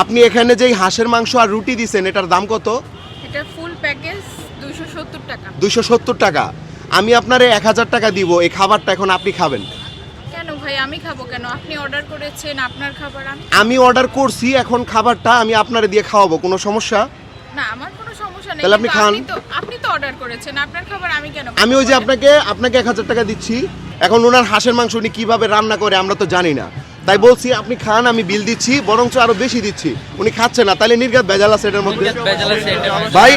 আপনি এখানে যেই হাঁসের মাংস আর রুটি দিছেন এটার দাম কত? এটা ফুল প্যাকেজ দুশো সত্তর টাকা। দুইশো সত্তর টাকা। আমি আপনারে এক হাজার টাকা দিব এই খাবারটা এখন আপনি খাবেন। কেন ভাই আমি খাব কেন? আপনি অর্ডার করেছেন আপনার খাবার আমি আমি অর্ডার করছি এখন খাবারটা আমি আপনারে দিয়ে খাওয়াবো কোনো সমস্যা? না আমার কোনো সমস্যা নেই তাহলে আপনি খান। আপনি তো অর্ডার করেছেন আপনার খাবার আমি কেন আমি ওই যে আপনাকে আপনাকে এক হাজার টাকা দিচ্ছি এখন ওনার হাঁসের মাংস উনি কীভাবে রান্না করে আমরা তো জানি না। তাই বলছি আপনি খান আমি বিল দিচ্ছি বরঞ্চ আরও বেশি দিচ্ছি। উনি খাচ্ছে না তাহলে নির্গাত ভেজাল আছে এটার মধ্যে। ভাই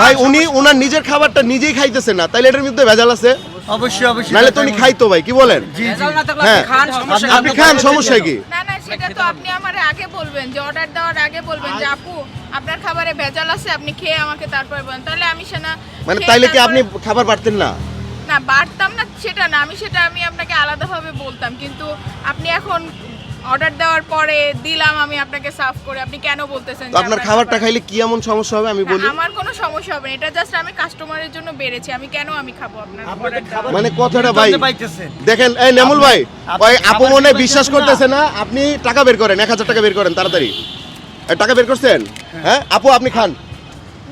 ভাই উনি ওনার নিজের খাবারটা নিজেই খাইতেছে না তাইলে এটার মধ্যে ভেজাল আছে? অবশ্যই অবশ্যই। নাহলে তো উনি খাইতো ভাই কি বলেন? জি জি। ভেজাল না থাকলে হ্যাঁ। আপনি খান, সমস্যা আপনি খান সমস্যা কি? না না সেটা তো আপনি আমার আগে বলবেন যে অর্ডার দেওয়ার আগে বলবেন যে আপু আপনার খাবারে ভেজাল আছে আপনি খেয়ে আমাকে তারপরে বলেন। তাহলে আমি সেনা মানে তাইলে কি আপনি খাবার পারতেন না? না বাড়তাম না সেটা না আমি সেটা আমি আপনাকে আলাদাভাবে বলতাম কিন্তু আপনি এখন অর্ডার দেওয়ার পরে দিলাম আমি আপনাকে সার্ভ করে আপনি কেন বলতেছেন আপনার খাবারটা খাইলে কি এমন সমস্যা হবে? আমি বলি। আমার কোনো সমস্যা হবে না এটা জাস্ট আমি কাস্টমারের জন্য বেড়েছি আমি কেন আমি খাব আপনার মানে কথাটা ভাই দেখেন এই নেমুল ভাই ওই আপু মনে বিশ্বাস করতেছে না আপনি টাকা বের করেন এক হাজার টাকা বের করেন তাড়াতাড়ি। টাকা বের করছেন? হ্যাঁ আপু আপনি খান।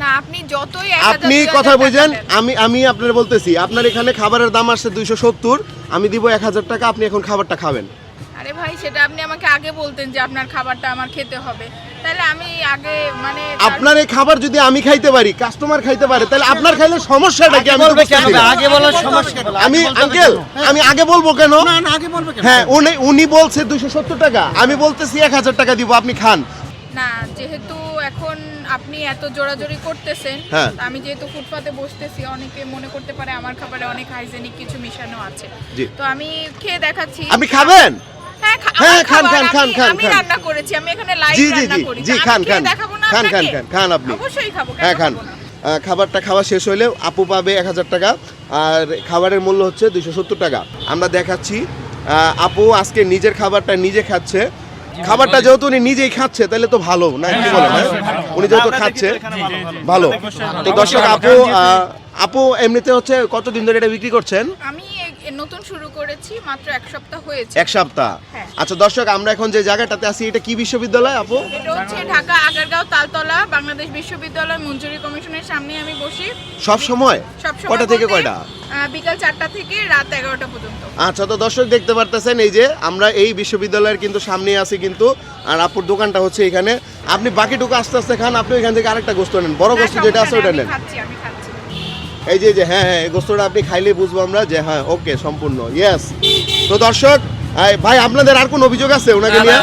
না আপনি যতই আপনি কথা বুঝেন আমি আমি আপনার বলতেছি আপনার এখানে খাবারের দাম আসছে দুইশো সত্তর আমি দিব এক হাজার টাকা আপনি এখন খাবারটা খাবেন। আরে ভাই সেটা আপনি আমাকে আগে বলতেন যে আপনার খাবারটা আমার খেতে হবে। তাহলে আমি আগে মানে আপনার এই খাবার যদি আমি খাইতে পারি কাস্টমার খাইতে পারে তাহলে আপনার খাইলে সমস্যাটা কি? আমি আগে বলার সমস্যা আমি আগে আঙ্কেল আমি আগে বলব কেন? না না আগে বলবে কেন? হ্যাঁ উনি উনি বলছে দুইশো সত্তর টাকা আমি বলতেছি এক হাজার টাকা দিব আপনি খান। না যেহেতু এখন আপনি এত জোরাজোরি করতেছেন হ্যাঁ। আমি যেহেতু ফুটপাতে বসতেছি অনেকে মনে করতে পারে আমার খাবারে অনেক হাইজেনিক কিছু মিশানো আছে জি। তো আমি খেয়ে দেখাচ্ছি আপনি খাবেন হ্যাঁ খা- হ্যাঁ, খান, খাবার খান, খান, আমি- খান, আমি খান। রান্না করেছি আমি এখানে লাইভ জি জি রান্না জি করি জি তা আমি খান খেয়ে খান দেখাবো না খান খান আপনাকে? খান খান আপনি অবশ্যই খাব কেন হ্যাঁ খান খাব না? আহ, খাবারটা খাওয়া শেষ হলে আপু পাবে এক হাজার টাকা আর খাবারের মূল্য হচ্ছে দুইশো সত্তর টাকা আমরা দেখাচ্ছি আহ, আপু আজকে নিজের খাবারটা নিজে খাচ্ছে খাবারটা যেহেতু উনি নিজেই খাচ্ছে তাহলে তো ভালো না কি বলেন হ্যাঁ? উনি যেহেতু খাচ্ছে ভালো তো দর্শক আপু আপু এমনিতে হচ্ছে কতদিন ধরে এটা বিক্রি করছেন? আমি নতুন শুরু করেছি মাত্র এক সপ্তাহ হয়েছে। এক সপ্তাহ? হ্যাঁ। আচ্ছা দর্শক আমরা এখন যে জায়গাটাতে আছি এটা কি বিশ্ববিদ্যালয় আপু? এটা হচ্ছে ঢাকা আগারগাঁও তালতলা বাংলাদেশ বিশ্ববিদ্যালয় মঞ্জুরি কমিশনের সামনে আমি বসি। সব সময়? কটা থেকে কয়টা? বিকাল চারটা থেকে রাত এগারোটা পর্যন্ত। আচ্ছা তো দর্শক দেখতে পারতেছেন এই যে আমরা এই বিশ্ববিদ্যালয়ের কিন্তু সামনে আছি কিন্তু আর আপুর দোকানটা হচ্ছে এখানে। আপনি বাকিটুকু আস্তে আস্তে খান আপনি এখান থেকে আরেকটা গোস্ত নেন। বড় না, গোস্ত যেটা আছে ওটা নেন আমি খাচ্ছি আমি খাচ্ছি। এই যে যে হ্যাঁ হ্যাঁ এই গোস্তটা আপনি খাইলে বুঝব আমরা যে হ্যাঁ ওকে সম্পূর্ণ ইয়েস তো দর্শক ভাই আপনাদের আর কোন অভিযোগ আছে ওনাকে নিয়ে?